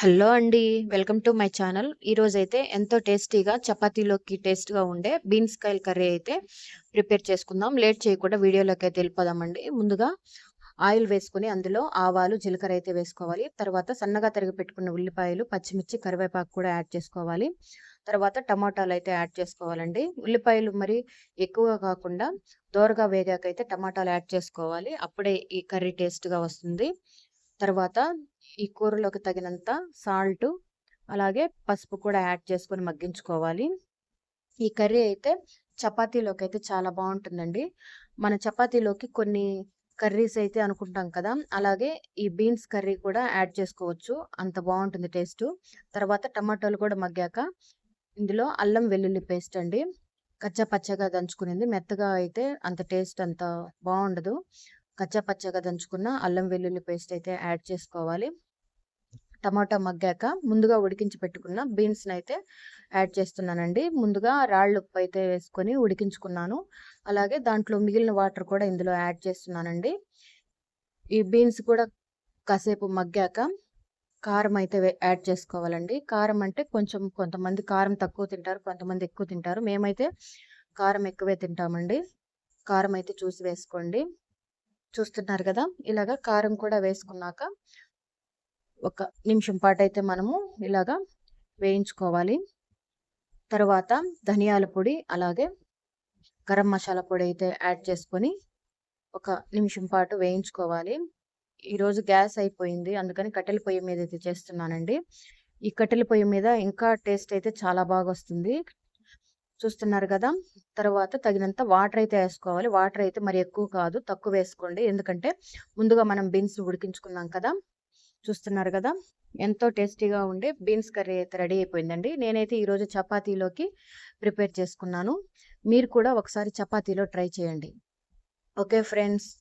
Hello అండి. Welcome to my channel. ఈరోజైతే ఎంతో టేస్టీగా చపాతీలోకి టేస్ట్‌గా ఉండే బీన్స్ కాయల కర్రీ అయితే ప్రిపేర్ చేసుకుందాం. లేట్ చేయకుండా వీడియోలోకి అయితే వెళ్ళిపోదామండి. ముందుగా ఆయిల్ వేసుకొని అందులో ఆవాలు, జీలకర్ర అయితే వేసుకోవాలి. తర్వాత సన్నగా తరిగి పెట్టుకున్న ఉల్లిపాయలు, పచ్చిమిర్చి, కరివేపాకు కూడా యాడ్ చేసుకోవాలి. తర్వాత టమాటాలు అయితే యాడ్ చేసుకోవాలండి. ఉల్లిపాయలు మరి ఎక్కువగా కాకుండా దోరగా వేగాకైతే టమాటాలు యాడ్ చేసుకోవాలి. అప్పుడే ఈ కర్రీ టేస్ట్‌గా వస్తుంది. తర్వాత ఈ కూరలోకి తగినంత సాల్ట్ అలాగే పసుపు కూడా యాడ్ చేసుకొని మగ్గించుకోవాలి. ఈ కర్రీ అయితే చపాతీలోకి అయితే చాలా బాగుంటుందండి మన చపాతీలోకి కొన్ని కర్రీస్ అయితే అనుకుంటాం కదా! అలాగే ఈ బీన్స్ కర్రీ కూడా యాడ్ చేసుకోవచ్చు. అంత బాగుంటుంది టేస్ట్ తర్వాత టమాటాలు కూడా మగ్గాక ఇందులో అల్లం వెల్లుల్లి పేస్ట్ అండి. కచ్చా పచ్చగా దంచుకునేది మెత్తగా అయితే అంత టేస్ట్ అంత బాగుండదు కచ్చా పచ్చగా దంచుకున్న అల్లం వెల్లుల్లి పేస్ట్ అయితే యాడ్ చేసుకోవాలి. టమాటా మగ్గాక ముందుగా ఉడికించి పెట్టుకున్న బీన్స్ని అయితే యాడ్ చేస్తున్నానండి. ముందుగా రాళ్ళు ఉప్పు అయితే వేసుకొని ఉడికించుకున్నాను. అలాగే దాంట్లో మిగిలిన వాటర్ కూడా ఇందులో యాడ్ చేస్తున్నానండి. ఈ బీన్స్ కూడా కాసేపు మగ్గాక కారం అయితే యాడ్ చేసుకోవాలండి. కారం అంటే కొంచెం కొంతమంది కారం తక్కువ తింటారు. కొంతమంది ఎక్కువ తింటారు. మేమైతే కారం ఎక్కువే తింటామండి. కారం అయితే చూసి వేసుకోండి. చూస్తున్నారు కదా! ఇలాగ కారం కూడా వేసుకున్నాక ఒక నిమిషం పాటైతే మనము ఇలాగా వేయించుకోవాలి. తర్వాత ధనియాల పొడి, అలాగే గరం మసాలా పొడి అయితే యాడ్ చేసుకొని ఒక నిమిషం పాటు వేయించుకోవాలి. ఈరోజు గ్యాస్ అయిపోయింది. అందుకని కట్టెల పొయ్యి మీద అయితే చేస్తున్నానండి. ఈ కట్టెల పొయ్యి మీద ఇంకా టేస్ట్ అయితే చాలా బాగా వస్తుంది చూస్తున్నారు కదా! తర్వాత తగినంత వాటర్ అయితే వేసుకోవాలి వాటర్ అయితే మరి ఎక్కువ కాదు. తక్కువ వేసుకోండి. ఎందుకంటే ముందుగా మనం బీన్స్ ఉడికించుకున్నాం కదా! చూస్తున్నారు కదా! ఎంతో టేస్టీగా ఉండే బీన్స్ కర్రీ అయితే రెడీ అయిపోయిందండి. నేనైతే ఈరోజు చపాతీలోకి ప్రిపేర్ చేసుకున్నాను. మీరు కూడా ఒకసారి చపాతీలో ట్రై చేయండి. Okay friends.